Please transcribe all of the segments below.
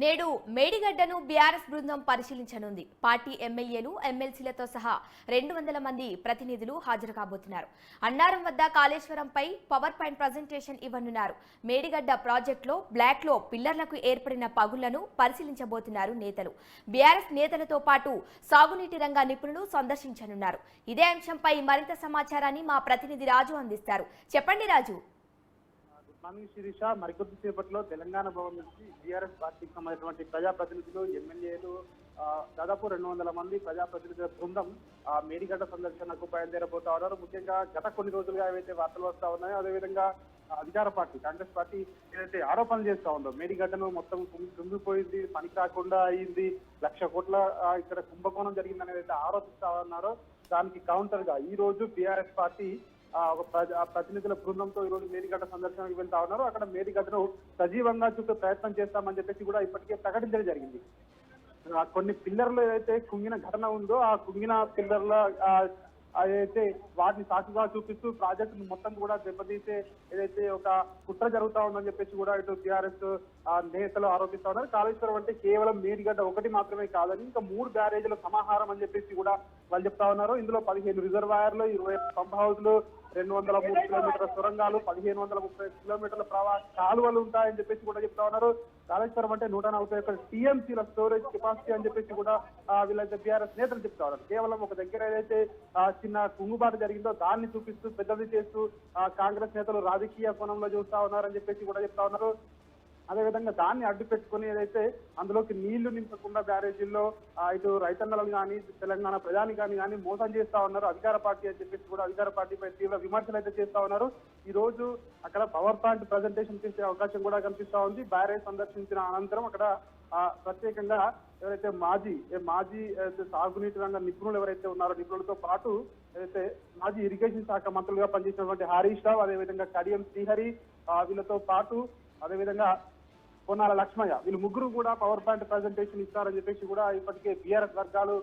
నేడు మేడిగడ్డను బీఆర్ఎస్ బృందం పరిశీలించనుంది. పార్టీ ఎమ్మెల్యేలు ఎమ్మెల్సీలతో సహా రెండు వందల మంది ప్రతినిధులు హాజరు కాబోతున్నారు. అన్నారం వద్ద కాళేశ్వరంపై పవర్ పాయింట్ ప్రజెంటేషన్ ఇవ్వనున్నారు. మేడిగడ్డ ప్రాజెక్టులో బ్లాక్లో పిల్లర్లకు ఏర్పడిన పగుళ్ళను పరిశీలించబోతున్నారు నేతలు. బీఆర్ఎస్ నేతలతో పాటు సాగునీటి రంగ నిపుణులు సందర్శించనున్నారు. ఇదే అంశంపై మరింత సమాచారాన్ని మా ప్రతినిధి రాజు అందిస్తారు. చెప్పండి రాజు. స్వామి శిరీష మరికొద్ది సేపట్లో తెలంగాణ భవన్ నుంచి బీఆర్ఎస్ పార్టీకి సంబంధించినటువంటి ప్రజాప్రతినిధులు ఎమ్మెల్యేలు దాదాపు రెండు వందల మంది ప్రజాప్రతినిధుల బృందం ఆ, మేడిగడ్డ సందర్శనకు బయలుదేరబోతా ఉన్నారు. ముఖ్యంగా గత కొన్ని రోజులుగా ఏవైతే వార్తలు వస్తా ఉన్నాయో అదేవిధంగా అధికార పార్టీ కాంగ్రెస్ పార్టీ ఏదైతే ఆరోపణలు చేస్తా ఉందో మేడిగడ్డను మొత్తం కుంగిపోయింది పనికి రాకుండా అయింది లక్ష కోట్ల ఇక్కడ కుంభకోణం జరిగిందని ఏదైతే ఆరోపిస్తా ఉన్నారో దానికి కౌంటర్గా ఈ రోజు బీఆర్ఎస్ పార్టీ ఒక ప్రతినిధుల బృందంతో ఈ రోజు మేడిగడ్డ సందర్శనకు వెళ్తా ఉన్నారు. అక్కడ మేడిగడ్డను సజీవంగా చూసే ప్రయత్నం చేస్తామని చెప్పేసి కూడా ఇప్పటికే ప్రకటించడం జరిగింది. కొన్ని పిల్లర్లు ఏదైతే కుంగిన ఘటన ఉందో ఆ కుంగిన పిల్లర్ల ఏదైతే వాటిని సాకుగా చూపిస్తూ ప్రాజెక్టును మొత్తం కూడా దెబ్బతీసే ఏదైతే ఒక కుట్ర జరుగుతా ఉందని చెప్పేసి కూడా ఇటు టీఆర్ఎస్ నేతలు ఆరోపిస్తా ఉన్నారు. కాళేశ్వరం అంటే కేవలం మేడిగడ్డ ఒకటి మాత్రమే కాదని ఇంకా మూడు బ్యారేజీల సమాహారం అని చెప్పేసి కూడా వాళ్ళు చెప్తా ఉన్నారు. ఇందులో పదిహేను రిజర్వాయర్లు ఇరవై పంప్ హౌస్లు రెండు వందల మూడు కిలోమీటర్ల సొరంగాలు పదిహేను వందల ముప్పై కిలోమీటర్ల ప్రవా కాలువలు ఉంటాయని చెప్పేసి కూడా చెప్తా ఉన్నారు. కాళేశ్వరం అంటే నూట నలభై ఒక్క టీఎంసీల స్టోరేజ్ కెపాసిటీ అని చెప్పేసి కూడా వీళ్ళైతే బీఆర్ఎస్ నేతలు చెప్తా ఉన్నారు. కేవలం ఒక దగ్గర ఏదైతే చిన్న కుంగుబాటు జరిగిందో దాన్ని చూపిస్తూ పెద్దది చేస్తూ కాంగ్రెస్ నేతలు రాజకీయ కోణంలో చూస్తా ఉన్నారని చెప్పేసి కూడా చెప్తా ఉన్నారు. అదేవిధంగా దాన్ని అడ్డు పెట్టుకుని ఏదైతే అందులోకి నీళ్ళు నింపకుండా బ్యారేజీల్లో ఇటు రైతన్నలను కానీ తెలంగాణ ప్రజాని కానీ కానీ మోసం చేస్తా ఉన్నారు. అధికార పార్టీ అని చెప్పేసి కూడా అధికార పార్టీపై తీవ్ర విమర్శలు అయితే చేస్తా ఉన్నారు. ఈ రోజు అక్కడ పవర్ పాయింట్ ప్రజెంటేషన్ చేసే అవకాశం కూడా కనిపిస్తా ఉంది. బ్యారేజ్ సందర్శించిన అనంతరం అక్కడ ప్రత్యేకంగా ఎవరైతే మాజీ మాజీ సాగునీటి రంగ నిపుణులు ఎవరైతే ఉన్నారో నిపుణులతో పాటు ఏదైతే మాజీ ఇరిగేషన్ శాఖ మంత్రులుగా పనిచేసినటువంటి హరీష్ రావు అదేవిధంగా కడియం శ్రీహరి వీళ్ళతో పాటు అదేవిధంగా పొన్నాల లక్ష్మయ్య. వీళ్ళు ముగ్గురు కూడా పవర్ పాయింట్ ప్రజెంటేషన్ ఇస్తారని చెప్పేసి కూడా ఇప్పటికే బీఆర్ఎస్ వర్గాలు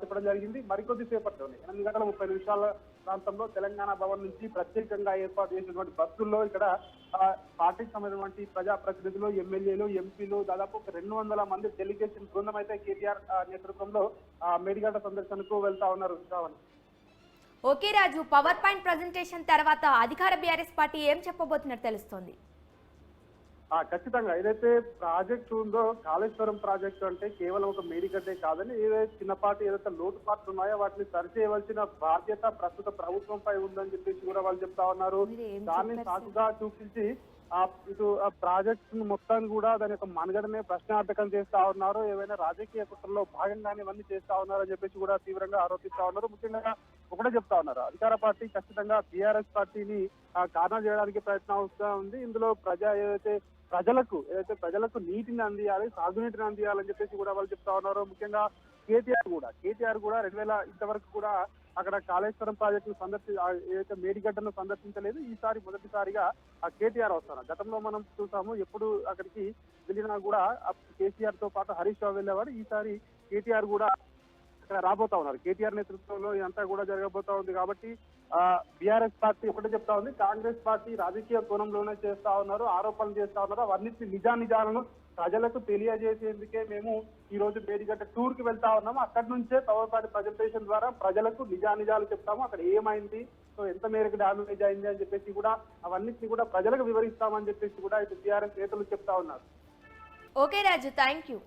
చెప్పడం జరిగింది. మరికొద్ది సేపట్లోనే ఎనిమిది గంటల ముప్పై నిమిషాల ప్రాంతంలో తెలంగాణ భవన్ నుంచి ప్రత్యేకంగా ఏర్పాటు చేసినటువంటి బస్సుల్లో ఇక్కడ పార్టీకి సంబంధించినటువంటి ప్రజాప్రతినిధులు ఎమ్మెల్యేలు ఎంపీలు దాదాపు ఒక రెండు వందల మంది డెలిగేషన్ బృందం అయితే కేటీఆర్ నేతృత్వంలో ఆ, మేడిగడ్డ సందర్శనకు వెళ్తా ఉన్నారు. Sravani. Okay Raju power point presentation తర్వాత అధికార బీఆర్ఎస్ పార్టీ ఏం చెప్పబోతున్నట్టు తెలుస్తోంది? ఖచ్చితంగా. ఏదైతే ప్రాజెక్ట్ ఉందో కాళేశ్వరం ప్రాజెక్టు అంటే కేవలం ఒక మేడిగడ్డే కాదని ఏదైతే చిన్నపాటి ఏదైతే లోటుపాట్లు ఉన్నాయో వాటిని సరిచేయవలసిన బాధ్యత ప్రస్తుత ప్రభుత్వంపై ఉందని చెప్పేసి కూడా వాళ్ళు చెప్తా ఉన్నారు. దాన్ని సాకుగా చూపించి ఇటు ఆ ప్రాజెక్ట్ మొత్తం కూడా దాని యొక్క మనుగడనే ప్రశ్నార్థకం చేస్తా ఉన్నారు. ఏవైనా రాజకీయ కుట్రలో భాగంగానే ఇవన్నీ చేస్తా ఉన్నారని చెప్పేసి కూడా తీవ్రంగా ఆరోపిస్తా ఉన్నారు. ముఖ్యంగా ఒకటే చెప్తా ఉన్నారు. అధికార పార్టీ ఖచ్చితంగా టీఆర్ఎస్ పార్టీని కారణం చేయడానికి ప్రయత్నం అవుతా ఉంది. ఇందులో ప్రజా ఏదైతే ప్రజలకు ఏదైతే ప్రజలకు నీటిని అందియాలి సాగునీటిని అందియాలని చెప్పేసి కూడా వాళ్ళు చెప్తా ఉన్నారు. ముఖ్యంగా కేటీఆర్ కూడా కేటీఆర్ కూడా రెండు వేల ఇంతవరకు కూడా అక్కడ కాళేశ్వరం ప్రాజెక్టును సందర్శి ఏదైతే మేడిగడ్డను సందర్శించలేదు ఈసారి మొదటిసారిగా ఆ కేటీఆర్ వస్తారు. గతంలో మనం చూసాము ఎప్పుడు అక్కడికి వెళ్ళినా కూడా కేసీఆర్తో పాటు హరీష్ రావు వెళ్ళేవారు ఈసారి కేటీఆర్ కూడా అక్కడ రాబోతా ఉన్నారు. కేటీఆర్ నేతృత్వంలో ఇదంతా కూడా జరగబోతా ఉంది కాబట్టి బీఆర్ఎస్ పార్టీ ఒకటే చెప్తా ఉంది. కాంగ్రెస్ పార్టీ రాజకీయ కోణంలోనే చేస్తా ఉన్నారు ఆరోపణలు చేస్తా ఉన్నారు. అవన్నిటి నిజానిజాలను ప్రజలకు తెలియజేసేందుకే మేము ఈ రోజు మేడిగడ్డ టూర్కి వెళ్తా ఉన్నాము. అక్కడి నుంచే పవర్ పార్టీ ప్రజెంటేషన్ ద్వారా ప్రజలకు నిజానిజాలు చెప్తాము. అక్కడ ఏమైంది? సో ఎంత మేరకు డామేజ్ అయింది అని చెప్పేసి కూడా అవన్నిటిని కూడా ప్రజలకు వివరిస్తామని చెప్పేసి కూడా ఇటు టీఆర్ఎస్ నేతలు చెప్తా ఉన్నారు. Okay Raju thank you